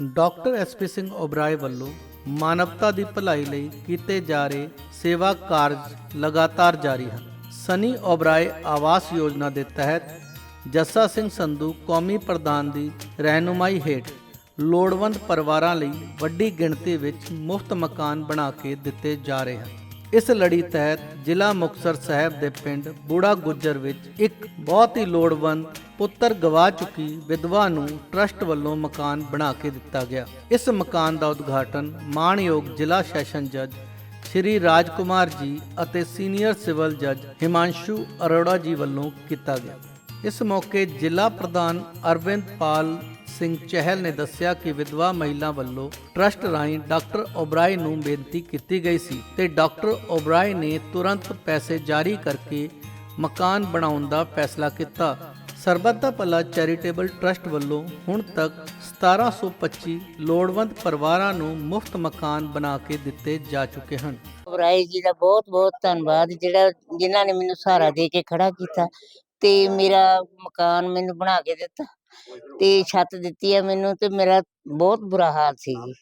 Doctor SP Singh Oberoi ਵੱਲੋਂ ਮਾਨਵਤਾ ਦੀ ਭਲਾਈ ਲਈ ਕੀਤੇ ਜਾ ਰਹੇ ਸੇਵਾ ਕਾਰਜ ਲਗਾਤਾਰ ਜਾਰੀ ਹਨ। ਸਨੀ ਓਬਰਾਏ ਆਵਾਸ ਯੋਜਨਾ ਦੇ ਤਹਿਤ ਜੱਸਾ ਸਿੰਘ ਸੰਧੂ ਕੌਮੀ ਪ੍ਰਧਾਨ ਦੀ ਰਹਿਨੁਮਾਈ ਹੇਠ ਲੋੜਵੰਦ ਪਰਿਵਾਰਾਂ ਲਈ ਵੱਡੀ ਗਿਣਤੀ ਵਿੱਚ ਮੁਫਤ ਮਕਾਨ ਬਣਾ ਕੇ ਦਿੱਤੇ ਜਾ ਰਹੇ ਹਨ। ਇਸ ਲੜੀ ਤਹਿਤ ਜ਼ਿਲ੍ਹਾ ਮੁਕਤਸਰ ਸਾਹਿਬ ਦੇ ਪਿੰਡ ਬੂੜਾ ਗੁੱਜਰ ਵਿੱਚ ਇੱਕ ਬਹੁਤ ਹੀ ਲੋੜਵੰਦ ਪੁੱਤਰ ਗਵਾ ਚੁੱਕੀ ਵਿਧਵਾ ਨੂੰ ਟਰਸਟ ਵੱਲੋਂ ਮਕਾਨ ਬਣਾ ਕੇ ਦਿੱਤਾ ਗਿਆ। ਇਸ ਮਕਾਨ ਦਾ ਉਦਘਾਟਨ ਮਾਣਯੋਗ ਜ਼ਿਲ੍ਹਾ ਸੈਸ਼ਨ ਜੱਜ ਸ਼੍ਰੀ ਰਾਜਕੁਮਾਰ ਜੀ ਅਤੇ ਸੀਨੀਅਰ ਸਿਵਲ ਜੱਜ ਹਿਮਾਂਸ਼ੂ ਅਰੋੜਾ ਜੀ ਵੱਲੋਂ ਕੀਤਾ ਗਿਆ। ਇਸ ਮੌਕੇ ਜ਼ਿਲ੍ਹਾ ਪ੍ਰਧਾਨ ਅਰਵਿੰਦ ਪਾਲ ਸਿੰਘ ਚਹਿਲ ਨੇ ਦੱਸਿਆ ਕਿ ਵਿਧਵਾ ਮਹਿਲਾ ਵੱਲੋਂ ਟਰਸਟ ਰਾਹੀਂ ਡਾਕਟਰ ਓਬਰਾਏ ਨੂੰ ਬੇਨਤੀ ਕੀਤੀ ਗਈ ਸੀ ਤੇ ਡਾਕਟਰ ਓਬਰਾਏ ਨੇ ਤੁਰੰਤ ਪੈਸੇ ਜਾਰੀ ਕਰਕੇ ਮਕਾਨ ਬਣਾਉਣ ਦਾ ਫੈਸਲਾ ਕੀਤਾ। ਸਰਬੱਤ ਦਾ ਭਲਾ ਚੈਰੀਟੇਬਲ ਟਰਸਟ ਵੱਲੋਂ ਹੁਣ ਤੱਕ 1725 ਲੋੜਵੰਦ ਪਰਿਵਾਰਾਂ ਨੂੰ ਮੁਫਤ ਮਕਾਨ ਬਣਾ ਕੇ ਦਿੱਤੇ ਜਾ ਚੁੱਕੇ ਹਨ। ਰਾਏ ਜੀ ਦਾ ਬਹੁਤ ਬਹੁਤ ਧੰਨਵਾਦ, ਜਿਹੜਾ ਜਿਨ੍ਹਾਂ ਨੇ ਮੈਨੂੰ ਸਹਾਰਾ ਦੇ ਕੇ ਖੜਾ ਕੀਤਾ ਤੇ ਮੇਰਾ ਮਕਾਨ ਮੈਨੂੰ ਬਣਾ ਕੇ ਦਿੱਤਾ ਤੇ ਛੱਤ ਦਿੱਤੀ ਆ ਮੈਨੂੰ ਤੇ ਮੇਰਾ ਬਹੁਤ ਬੁਰਾ ਹਾਲ ਸੀ ਜੀ।